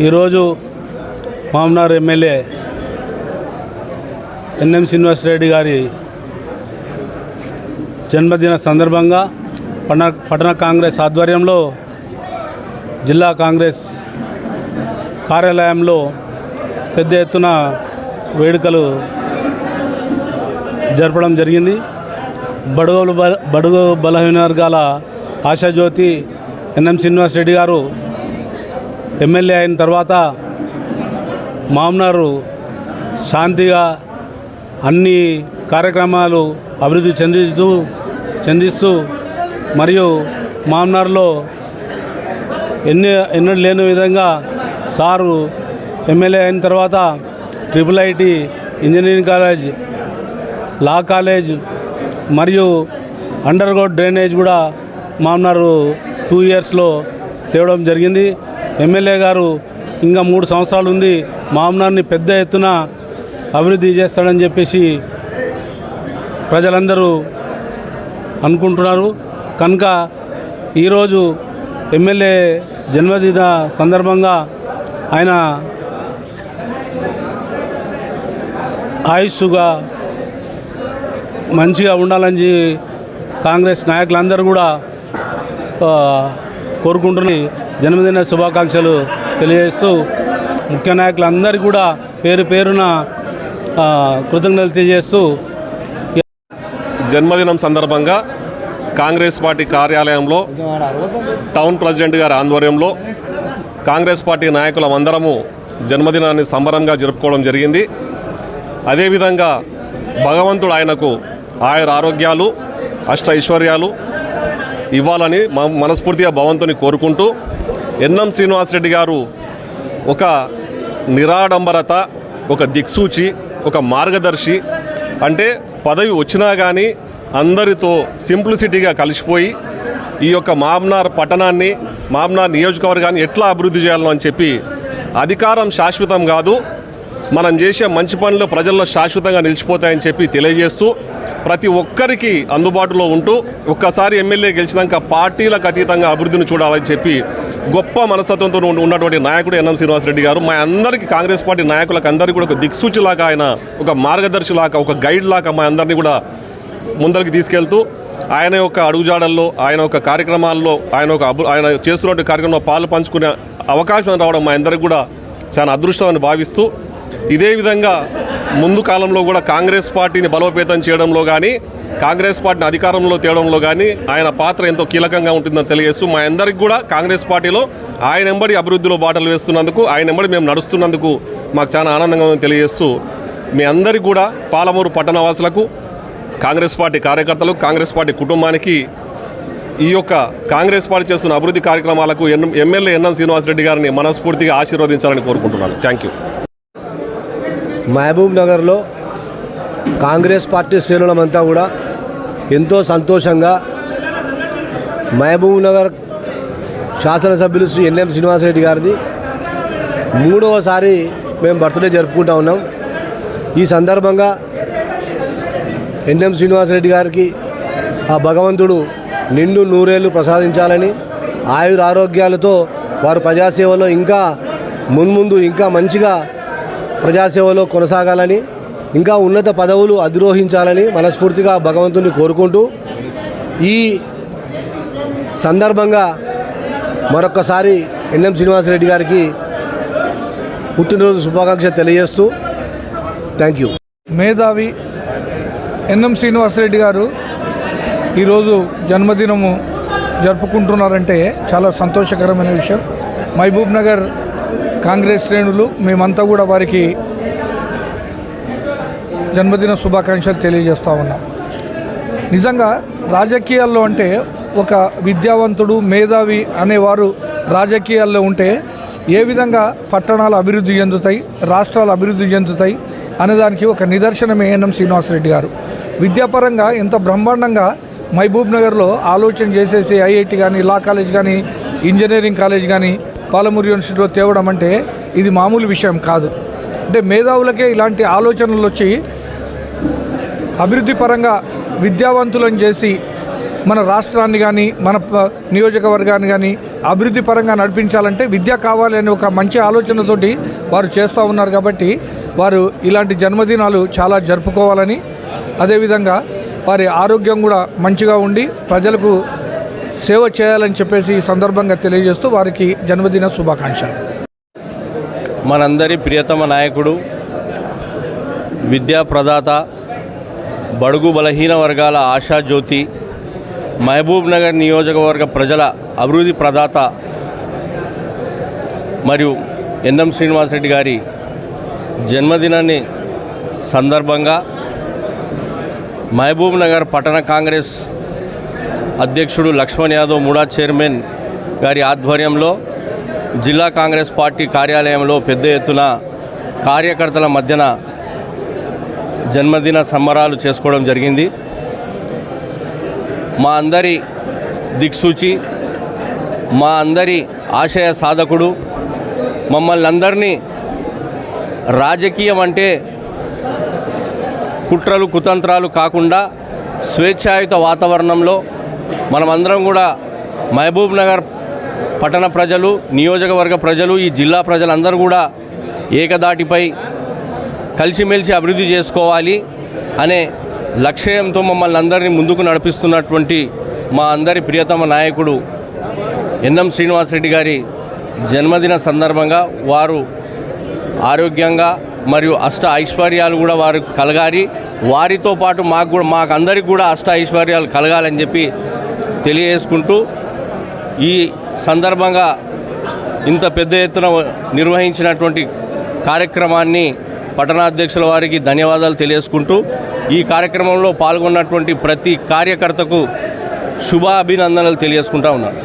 ఈరోజు మామనార్ MLA NM Srinivasa Reddy గారి జన్మదిన సందర్భంగా పట్టణ పట్టణ కాంగ్రెస్ ఆధ్వర్యంలో జిల్లా కాంగ్రెస్ కార్యాలయంలో పెద్ద ఎత్తున వేడుకలు జరపడం జరిగింది. బడుగు బల- బడుగు బలహీన వర్గాల ఆశాజ్యోతి ఎన్ఎం శ్రీనివాసరెడ్డి గారు ఎమ్మెల్యే అయిన తర్వాత మామనారు శాంతిగా అన్ని కార్యక్రమాలు అభివృద్ధి చెందిస్తూ చెందిస్తూ మరియు మామనార్లో ఎన్ని ఎన్నడూ లేని విధంగా సారు ఎమ్మెల్యే అయిన తర్వాత triple IT engineering college law college మరియు అండర్ గ్రౌండ్ డ్రైనేజ్ కూడా మామనారు టూ ఇయర్స్లో తేవడం జరిగింది. ఎమ్మెల్యే గారు ఇంకా మూడు సంవత్సరాలు ఉంది. మామనాన్ని పెద్ద ఎత్తున అభివృద్ధి చేస్తాడని చెప్పేసి ప్రజలందరూ అనుకుంటున్నారు. కనుక ఈరోజు ఎమ్మెల్యే జన్మదిన సందర్భంగా ఆయన ఆయుష్గా మంచిగా ఉండాలని కాంగ్రెస్ నాయకులందరూ కూడా కోరుకుంటున్నాయి. జన్మదిన శుభాకాంక్షలు తెలియజేస్తూ ముఖ్య నాయకులందరూ కూడా పేరు పేరున కృతజ్ఞతలు తెలియజేస్తూ జన్మదినం సందర్భంగా కాంగ్రెస్ పార్టీ కార్యాలయంలో టౌన్ ప్రెసిడెంట్ గారి ఆధ్వర్యంలో కాంగ్రెస్ పార్టీ నాయకులం అందరము జన్మదినాన్ని సంబరంగా జరుపుకోవడం జరిగింది. అదేవిధంగా భగవంతుడు ఆయనకు ఆయుర ఆరోగ్యాలు అష్ట ఐశ్వర్యాలు ఇవ్వాలని మనస్ఫూర్తిగా భగవంతుని కోరుకుంటూ ఎన్ఎం శ్రీనివాసరెడ్డి గారు ఒక నిరాడంబరత ఒక దిక్సూచి ఒక మార్గదర్శి. అంటే పదవి వచ్చినా కానీ అందరితో సింప్లిసిటీగా కలిసిపోయి ఈ యొక్క మామ్నార్ పట్టణాన్ని మామ్నార్ నియోజకవర్గాన్ని ఎట్లా అభివృద్ధి చేయాలని అని చెప్పి అధికారం శాశ్వతం కాదు మనం చేసే మంచి పనులు ప్రజల్లో శాశ్వతంగా నిలిచిపోతాయని చెప్పి తెలియజేస్తూ ప్రతి ఒక్కరికి అందుబాటులో ఉంటూ ఒక్కసారి ఎమ్మెల్యే గెలిచినాక పార్టీలకు అతీతంగా అభివృద్ధిని చూడాలని చెప్పి గొప్ప మనస్తత్వంతో ఉన్నటువంటి నాయకుడు ఎన్ఎం శ్రీనివాసరెడ్డి గారు. మా అందరికీ కాంగ్రెస్ పార్టీ నాయకులకు అందరికీ కూడా ఒక దిక్సూచిలాగా ఆయన ఒక మార్గదర్శిలాగా ఒక గైడ్ లాగా మా అందరినీ కూడా ముందరికి తీసుకెళ్తూ ఆయన యొక్క అడుగుజాడల్లో ఆయన యొక్క కార్యక్రమాల్లో ఆయన ఒక ఆయన చేస్తున్నటువంటి కార్యక్రమంలో పాలు పంచుకునే అవకాశం రావడం మా అందరికి కూడా చాలా అదృష్టం అని భావిస్తూ ఇదే విధంగా ముందు కాలంలో కూడా కాంగ్రెస్ పార్టీని బలోపేతం చేయడంలో కానీ కాంగ్రెస్ పార్టీని అధికారంలో తేవడంలో కానీ ఆయన పాత్ర ఎంతో కీలకంగా ఉంటుందని తెలియజేస్తూ మా అందరికి కూడా కాంగ్రెస్ పార్టీలో ఆయన ఎంబడి అభివృద్ధిలో బాటలు వేస్తున్నందుకు ఆయన ఎంబడి మేము నడుస్తున్నందుకు మాకు చాలా ఆనందంగా ఉందని తెలియజేస్తూ మీ అందరికి కూడా పాలమూరు పట్టణవాసులకు కాంగ్రెస్ పార్టీ కార్యకర్తలు కాంగ్రెస్ పార్టీ కుటుంబానికి ఈ యొక్క కాంగ్రెస్ పార్టీ చేస్తున్న అభివృద్ధి కార్యక్రమాలకు ఎన్ ఎమ్మెల్యే ఎన్ఎం శ్రీనివాసరెడ్డి గారిని మనస్ఫూర్తిగా ఆశీర్వదించాలని కోరుకుంటున్నాను. Thank you. మహబూబ్ నగర్లో కాంగ్రెస్ పార్టీ శ్రేణులమంతా కూడా ఎంతో సంతోషంగా మహబూబ్ నగర్ శాసనసభ్యులు శ్రీ ఎన్ఎం శ్రీనివాసరెడ్డి గారిది మూడవసారి మేము బర్త్డే జరుపుకుంటా ఉన్నాం. ఈ సందర్భంగా ఎన్ఎం శ్రీనివాసరెడ్డి గారికి ఆ భగవంతుడు నిండు నూరేళ్ళు ప్రసాదించాలని ఆయుర ఆరోగ్యాలతో వారు ప్రజాసేవలో ఇంకా మున్ముందు ఇంకా మంచిగా ప్రజాసేవలో కొనసాగాలని ఇంకా ఉన్నత పదవులు అధిరోహించాలని మనస్ఫూర్తిగా భగవంతుని కోరుకుంటూ ఈ సందర్భంగా మరొక్కసారి ఎన్ఎం శ్రీనివాసరెడ్డి గారికి పుట్టినరోజు శుభాకాంక్ష తెలియజేస్తూ థ్యాంక్ యూ. మేధావి ఎన్ఎం శ్రీనివాసరెడ్డి గారు ఈరోజు జన్మదినము జరుపుకుంటున్నారంటే చాలా సంతోషకరమైన విషయం. మహబూబ్ నగర్ కాంగ్రెస్ శ్రేణులు మేమంతా కూడా వారికి జన్మదిన శుభాకాంక్షలు తెలియజేస్తా ఉన్నాం. నిజంగా రాజకీయాల్లో అంటే ఒక విద్యావంతుడు మేధావి అనేవారు రాజకీయాల్లో ఉంటే ఏ విధంగా పట్టణాలు అభివృద్ధి చెందుతాయి రాష్ట్రాలు అభివృద్ధి చెందుతాయి అనేదానికి ఒక నిదర్శనమే ఎన్ఎం శ్రీనివాసరెడ్డి గారు. విద్యాపరంగా ఎంత బ్రహ్మాండంగా మహబూబ్ నగర్లో ఆలోచన చేసేసి ఐఐటి కానీ లా కాలేజ్ కానీ ఇంజనీరింగ్ కాలేజ్ కానీ పాలమూరు యూనివర్సిటీలో తేవడం అంటే ఇది మామూలు విషయం కాదు. అంటే మేధావులకే ఇలాంటి ఆలోచనలు వచ్చి అభివృద్ధి పరంగా విద్యావంతులను చేసి మన రాష్ట్రాన్ని కానీ మన నియోజకవర్గాన్ని కానీ అభివృద్ధి పరంగా నడిపించాలంటే విద్య కావాలి అనే ఒక మంచి ఆలోచనతోటి వారు చేస్తూ ఉన్నారు కాబట్టి వారు ఇలాంటి జన్మదినాలు చాలా జరుపుకోవాలని అదేవిధంగా వారి ఆరోగ్యం కూడా మంచిగా ఉండి ప్రజలకు సేవ చేయాలని చెప్పేసి ఈ సందర్భంగా తెలియజేస్తూ వారికి జన్మదిన శుభాకాంక్షలు. మనందరి ప్రియతమ నాయకుడు విద్యా ప్రదాత బడుగు బలహీన వర్గాల ఆశాజ్యోతి మహబూబ్ నగర్ నియోజకవర్గ ప్రజల అభివృద్ధి ప్రదాత మరియు ఎన్ఎం శ్రీనివాసరెడ్డి గారి జన్మదినాన్ని సందర్భంగా మహబూబ్ నగర్ పట్టణ కాంగ్రెస్ అధ్యక్షుడు లక్ష్మణ్ యాదవ్ మూడా చైర్మన్ గారి ఆధ్వర్యంలో జిల్లా కాంగ్రెస్ పార్టీ కార్యాలయంలో పెద్ద ఎత్తున కార్యకర్తల మధ్యన జన్మదిన సంబరాలు చేసుకోవడం జరిగింది. మా అందరి దిక్సూచి మా అందరి ఆశయ సాధకుడు మమ్మల్ని అందరినీ రాజకీయం అంటే కుట్రలు కుతంత్రాలు కాకుండా స్వేచ్ఛాయుత వాతావరణంలో మనమందరం కూడా మహబూబ్ నగర్ పట్టణ ప్రజలు నియోజకవర్గ ప్రజలు ఈ జిల్లా ప్రజలందరూ కూడా ఏకదాటిపై కలిసిమెలిసి అభివృద్ధి చేసుకోవాలి అనే లక్ష్యంతో మమ్మల్ని అందరినీ ముందుకు నడిపిస్తున్నటువంటి మా అందరి ప్రియతమ నాయకుడు ఎన్ఎం శ్రీనివాసరెడ్డి గారి జన్మదిన సందర్భంగా వారు ఆరోగ్యంగా మరియు అష్ట ఐశ్వర్యాలు కూడా వారు కలగాలి. వారితో పాటు మాకు కూడా మాకు అందరికి కూడా అష్ట ఐశ్వర్యాలు కలగాలని చెప్పి తెలియజేసుకుంటూ ఈ సందర్భంగా ఇంత పెద్ద ఎత్తున నిర్వహించినటువంటి కార్యక్రమాన్ని పట్టణాధ్యక్షుల వారికి ధన్యవాదాలు తెలియజేసుకుంటూ ఈ కార్యక్రమంలో పాల్గొన్నటువంటి ప్రతి కార్యకర్తకు శుభాభినందనలు తెలియజేసుకుంటా ఉన్నాను.